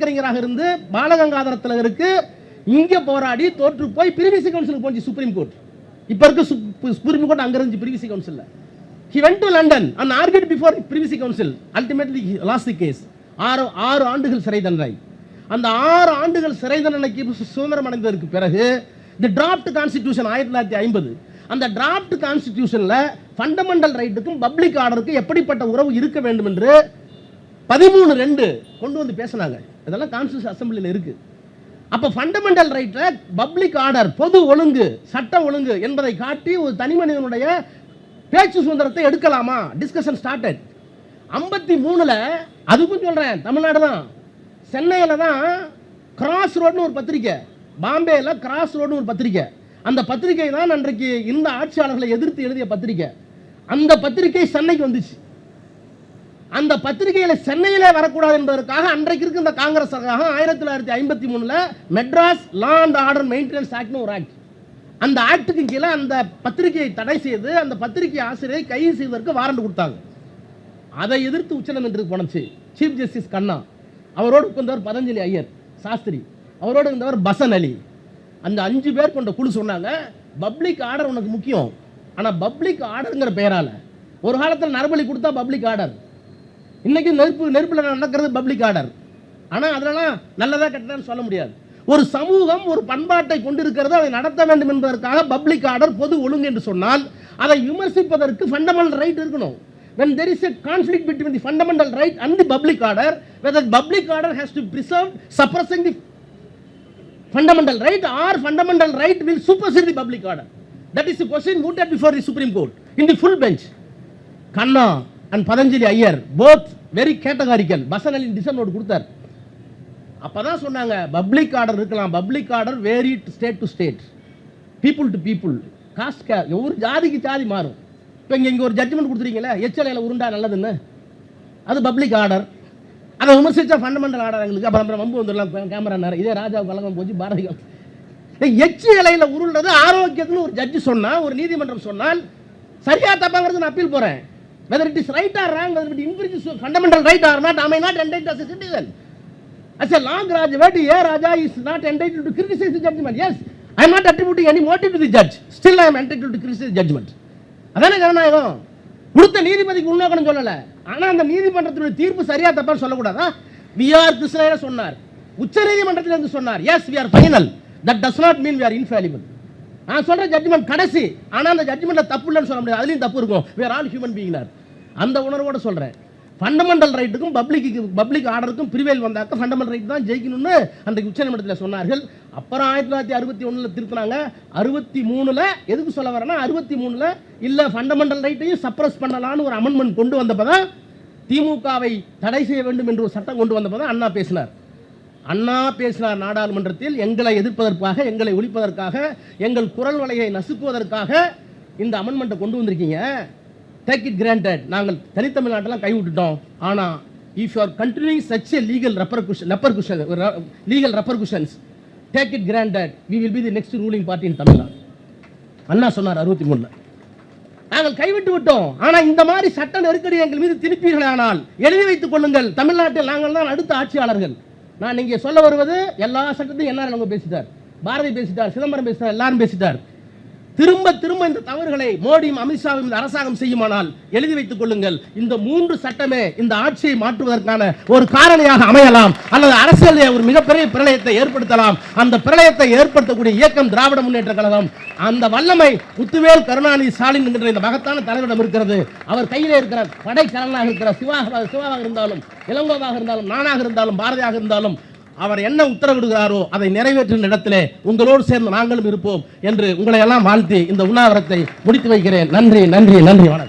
வழக்கறிஞராக இருந்து பாலகங்காதரத்தில் இருக்கு. இங்கே போராடி தோற்று போய் பிரிவிசி கவுன்சிலுக்கு போச்சு சுப்ரீம் கோர்ட் இப்போ இருக்க சுப்ரீம் கோர்ட் அங்கே இருந்துச்சு பிரிவிசி கவுன்சிலில். He went to London and argued before privy council ultimately lost lost the ஆறு ஆறு ஆண்டுகள் சிறை தண்டனை. அந்த ஆறு ஆண்டுகள் சிறை தண்டனைக்கு சுதந்திரம் அடைந்ததற்கு பிறகு தி டிராப்ட் கான்ஸ்டிடியூஷன் ஆயிரத்தி தொள்ளாயிரத்தி ஐம்பது அந்த டிராப்ட் கான்ஸ்டிடியூஷனில் ஃபண்டமெண்டல் ரைட்டுக்கும் பப்ளிக் ஆர்டருக்கும் எப்படிப்பட்ட உறவு இருக்க வேண்டும் என்று பதிமூணு ரெண்டு கொண்டு வந்து பேசினாங்க. இதெல்லாம் கான்ஸ்டியூஷன் அசம்பிளியில் இருக்குது அப்போ ஃபண்டமெண்டல் ரைட்டில் பப்ளிக் ஆர்டர் பொது ஒழுங்கு சட்ட ஒழுங்கு என்பதை காட்டி ஒரு தனி மனிதனுடைய பேச்சு சுதந்திரத்தை எடுக்கலாமா? டிஸ்கஷன் ஸ்டார்டட் ஐம்பத்தி மூணில் அதுக்கும் சொல்கிறேன் தமிழ்நாடு தான். சென்னையில் தான் கிராஸ் ரோடுன்னு ஒரு பத்திரிக்கை. பாம்பேயில் கிராஸ் ரோடுன்னு ஒரு பத்திரிக்கை. அந்த பத்திரிக்கை தான் அன்றைக்கு இந்த ஆட்சியாளர்களை எதிர்த்து எழுதிய பத்திரிக்கை. அந்த பத்திரிக்கை சென்னைக்கு வந்துச்சு. அந்த பத்திரிகையில சென்னையிலே வரக்கூடாது என்பதற்காக அன்றைக்கு இருக்க இந்த காங்கிரஸ் அரசாங்கம் ஆயிரத்தி தொள்ளாயிரத்தி ஐம்பத்தி மூணுல Madras law and order maintenance ஆக்ட்னு ஒரு ஆக்ட். அந்த ஆக்டுக்கு கீழே அந்த பத்திரிகையை தடை செய்து அந்த பத்திரிகை ஆசிரியரை கைது செய்வதற்கு வாரண்ட் கொடுத்தாங்க. அதை எதிர்த்து உச்சநீதிமன்றத்துக்கு போனச்சு. சீஃப் ஜஸ்டிஸ் கண்ணா அவரோடு உட்கார்ந்தவர் பதஞ்சலி ஐயர் சாஸ்திரி. அவரோடு இருந்தவர் பசன் அலி. அந்த அஞ்சு பேர் கொண்ட குழு சொன்னாங்க பப்ளிக் ஆர்டர் உனக்கு முக்கியம். ஆனால் பப்ளிக் ஆர்டருங்கிற பெயரால் ஒரு காலத்தில் நரபலி கொடுத்தா பப்ளிக் ஆர்டர். இன்னைக்கு நெருப்பு நெருப்புல நடக்கிறது பப்ளிக் ஆர்டர் ஆனா அதெல்லாம் நல்லதா கெட்டதான்னு சொல்ல முடியாது ஒரு சமூகம் ஒரு பண்பாட்டை கொண்டிருக்கிறது அதை நடத்த வேண்டும் என்பதற்காக பப்ளிக் ஆர்டர் பொது ஒழுங்கு என்று சொன்னால் அதை விமர்சிப்பதற்கு ஃபண்டமெண்டல் ரைட் இருக்கணும் when there is a conflict between the fundamental right and the public order whether public order has to preserve suppressing the fundamental right or fundamental right will supersede the public order that is the question mooted before the supreme court in the full bench Khanna and Patanjali Iyer both very categorical பசனலின் dissent note கொடுத்தார். அப்பதான் சொன்னாங்க public order இருக்கலாம். Public order vary state to state people to people caste K ஒவ்வொரு ஜாதிக்கு ஜாதி மாறும். இப்போ இங்கே இங்கே ஒரு ஜட்ஜ்மெண்ட் கொடுத்துருக்கீங்களே எச்சலையில் உருண்டா நல்லதுன்னு? அது பப்ளிக் ஆர்டர் அதை விமர்சித்தா ஃபண்டமெண்டல் ஆர்டர் எங்களுக்கு. அப்புறம் அப்புறம் வம்பு வந்துடலாம் கேமரா நேரம் இதே ராஜா கலகம் போச்சு பாரதி எச்சு இலையில உருள்றது ஆரோக்கியத்துன்னு ஒரு ஜட்ஜ் சொன்னால் ஒரு நீதிமன்றம் சொன்னால் சரியா தப்பாங்கிறது நான் அப்பீல் போகிறேன் whether it is right or wrong whether it infringes fundamental right or not am I not entitled as a citizen as a law graduate A Raja is not entitled to criticize the judgment yes I am not attributing any motive to the judge still I am entitled to criticize the judgment அதானே ஜனநாயகம் கொடுத்த நீதிபதிக்கு உள்நோக்கணும் சொல்லல ஆனா அந்த நீதிமன்றத்தினுடைய தீர்ப்பு சரியா தப்பான்னு சொல்லக்கூடாதா வி ஆர் கிருஷ்ணயர் சொன்னார் உச்ச நீதிமன்றத்தில் இருந்து சொன்னார் yes we are final that does not mean we are infallible நான் சொல்ற ஜட்ஜ்மெண்ட் கடைசி. ஆனால் அந்த ஜட்ஜ்மெண்ட்ல தப்பு இல்லைன்னு சொல்ல முடியாது. அதுலேயும் தப்பு இருக்கும். வேறு ஆல் ஹியூமன் பீயிங்னார் அந்த உணர்வோட சொல்றேன். ஃபண்டமெண்டல் ரைட்டுக்கும் பப்ளிக்கு பப்ளிக் ஆர்டருக்கும் பிரிவேல் வந்தாக்க ஃபண்டமெண்டல் ரைட் தான் ஜெயிக்கணும்னு அன்றைக்கு உச்சநீதிமன்றத்தில் சொன்னார்கள். அப்புறம் ஆயிரத்தி தொள்ளாயிரத்தி அறுபத்தி ஒன்றில் திருத்தினாங்க. அறுபத்தி மூணில் எதுக்கு சொல்ல வரேன்னா அறுபத்தி மூணில் இல்லை ஃபண்டமெண்டல் ரைட்டையும் சப்ரஸ் பண்ணலான்னு ஒரு அமெண்ட்மெண்ட் கொண்டு வந்தப்பதான் திமுகவை தடை செய்ய வேண்டும் என்று ஒரு சட்டம் கொண்டு வந்தப்பதான் அண்ணா பேசினார். அண்ணா பேசினார் நாடாளுமன்றத்தில் எங்களை எதிர்ப்பதற்காக எங்களை ஒழிப்பதற்காக எங்கள் குரல் வலையை நசுக்குவதற்காக இந்த அமெண்ட்மெண்ட்டை கொண்டு வந்திருக்கீங்க. டேக் இட் கிராண்டட் நாங்கள் தனித்தமிழ்நாட்டெல்லாம் கைவிட்டுட்டோம் ஆனால் if you are continuing such a legal repercussion repercussion legal repercussions take it granted we will be the next ruling party in Tamil Nadu Anna சொன்னார் அறுபத்தி மூணுல. நாங்கள் கைவிட்டு விட்டோம். ஆனால் இந்த மாதிரி சட்ட நெருக்கடி எங்கள் மீது திருப்பீர்களானால் எழுதி வைத்துக் கொள்ளுங்கள். தமிழ்நாட்டில் நாங்கள் தான் அடுத்த ஆட்சியாளர்கள். நான் இங்கே சொல்ல வருவது எல்லா சட்டத்தையும் எல்லாரும் பேசிட்டார். பாரதி பேசிட்டார் சிதம்பரம் பேசிட்டார் எல்லாரும் பேசிட்டார். திரும்ப திரும்ப இந்த தவறுகளை மோடியும் அமித்ஷாவும் இந்த அரசாங்கம் செய்யுமானால் எழுதி வைத்துக் கொள்ளுங்கள். இந்த மூன்று சட்டமே இந்த ஆட்சியை மாற்றுவதற்கான ஒரு காரணியாக அமையலாம். அல்லது அரசியலில் ஒரு மிகப்பெரிய பிரளயத்தை ஏற்படுத்தலாம். அந்த பிரளயத்தை ஏற்படுத்தக்கூடிய இயக்கம் திராவிட முன்னேற்ற கழகம். அந்த வல்லமை முத்துவேல் கருணாநிதி ஸ்டாலின் என்கிற இந்த மகத்தான தலைவரிடம் இருக்கிறது. அவர் கையிலே இருக்கிற படைக்கலனாக இருக்கிற சிவாக சிவாவாக இருந்தாலும் இளங்கோவாக இருந்தாலும் நானாக இருந்தாலும் பாரதியாக இருந்தாலும் அவர் என்ன உத்தரவிடுகிறாரோ அதை நிறைவேற்றும் இடத்திலே உங்களோடு சேர்ந்து நாங்களும் இருப்போம் என்று உங்களை எல்லாம் வாழ்த்தி இந்த உண்ணாவிரத்தை முடித்து வைக்கிறேன். நன்றி நன்றி நன்றி. வணக்கம்.